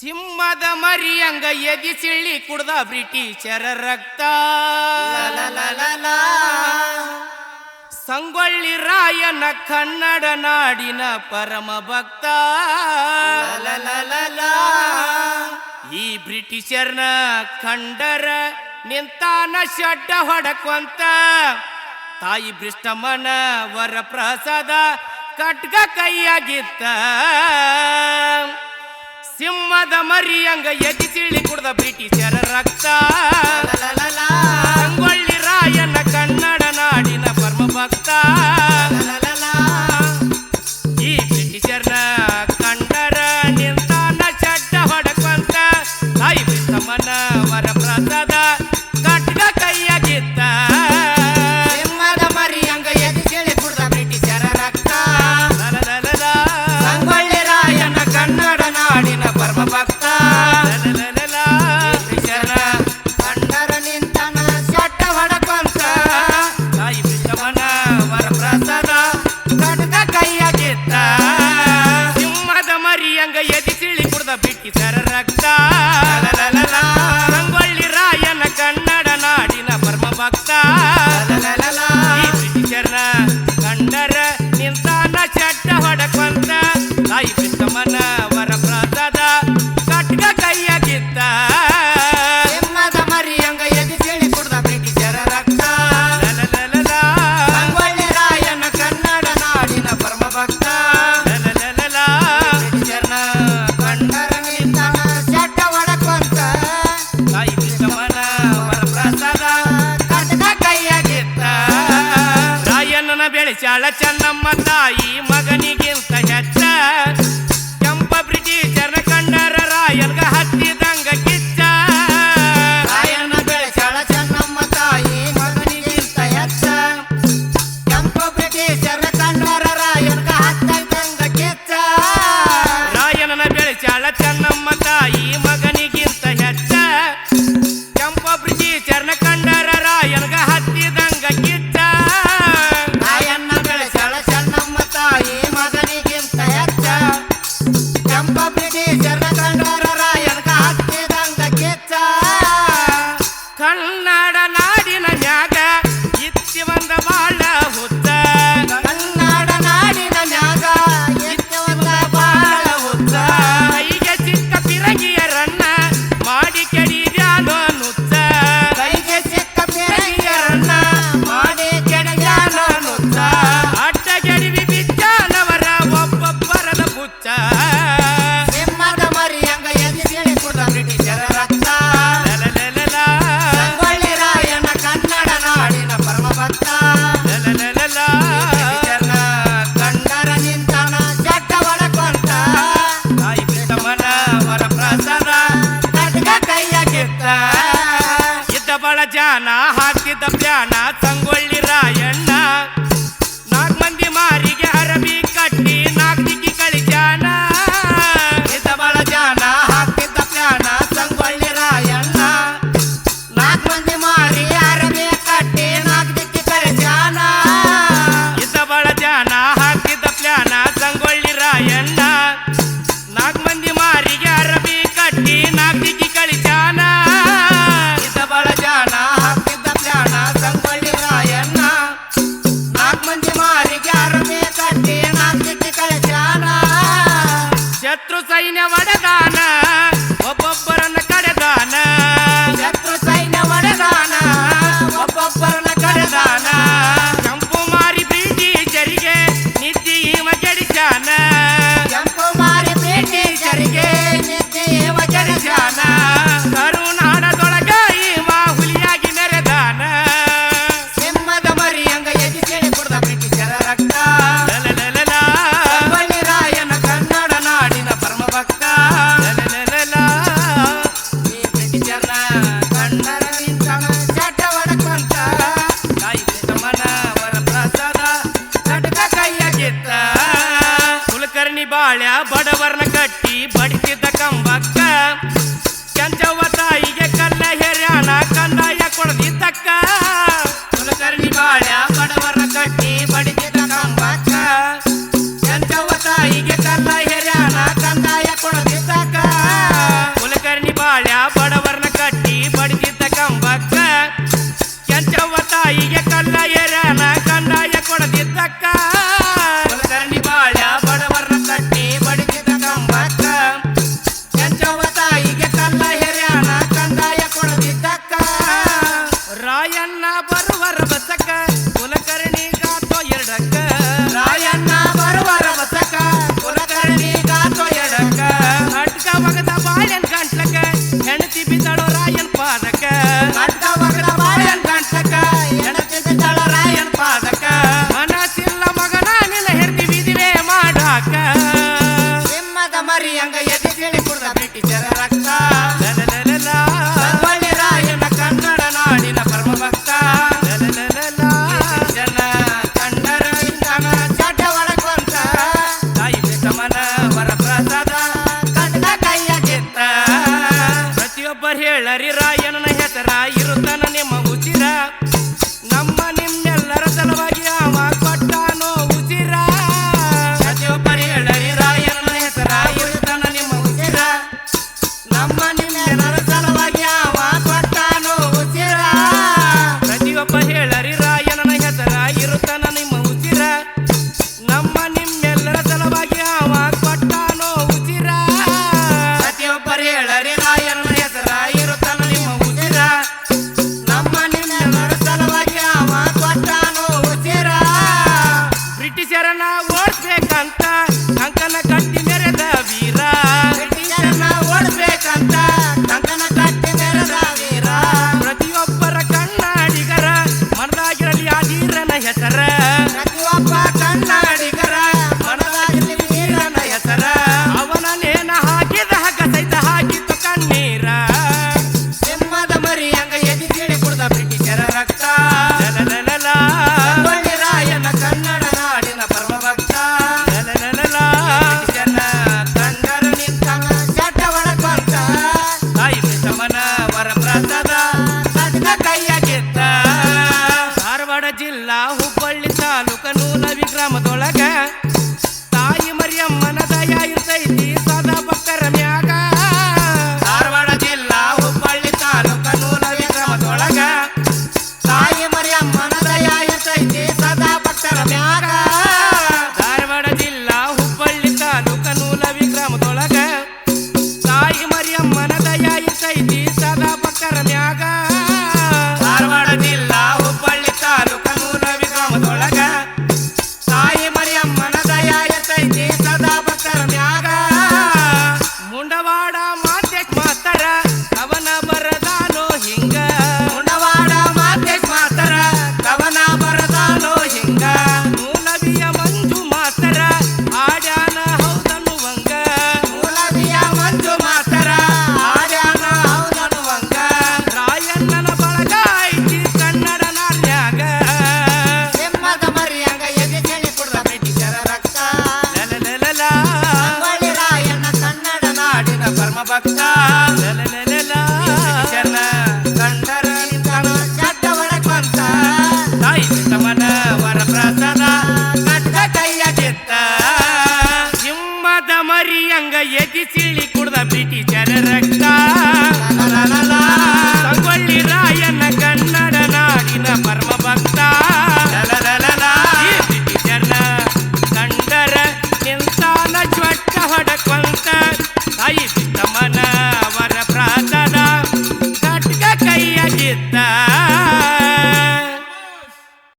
ಸಿಂಹದ ಮರಿಯಂಗ ಎದಿ ಸಿಳ್ಳಿ ಕುಡ್ದ ಬ್ರಿಟಿಷರ ರಕ್ತ. ಸಂಗೊಳ್ಳಿ ರಾಯನ ಕನ್ನಡ ನಾಡಿನ ಪರಮ ಭಕ್ತ. ಈ ಬ್ರಿಟಿಷರ್ನ ಕಂಡರ ನಿಂತಾನ ಶಡ್ಡ ಹೊಡಕಂತ. ತಾಯಿ ಬೃಷ್ಟಮನ ವರ ಪ್ರಸಾದ ಕಟ್ಗ ಕೈಯಾಗಿತ್ತ. ಸಿಂಹದ ಮರಿಯಂಗ ಎದಿ ತಿಳಿ ಕುಡ್ದ ಬ್ರಿಟಿಷರ ರಕ್ತ. मनाई আল্লাহ 大南。ಹೇಳರಿ ರಾಯನ ಹೆಸರ ಇರುತ್ತಾನ ನಿಮ್ಮ ಉಸಿರ. ನಮ್ಮ ನಿಮ್ಮೆಲ್ಲರ ಸಲುವಾಗಿ ಅವ ಕೊಟ್ಟಾನೋ ಉಸಿರ. ಬೆಳರಿ ರಾಯನ ಹೆಸರ ಇರುತ್ತಾನ ನಿಮ್ಮ ಉಸಿರ. ನಮ್ಮ ನಿಮ್ಮೆಲ್ಲರ la. una.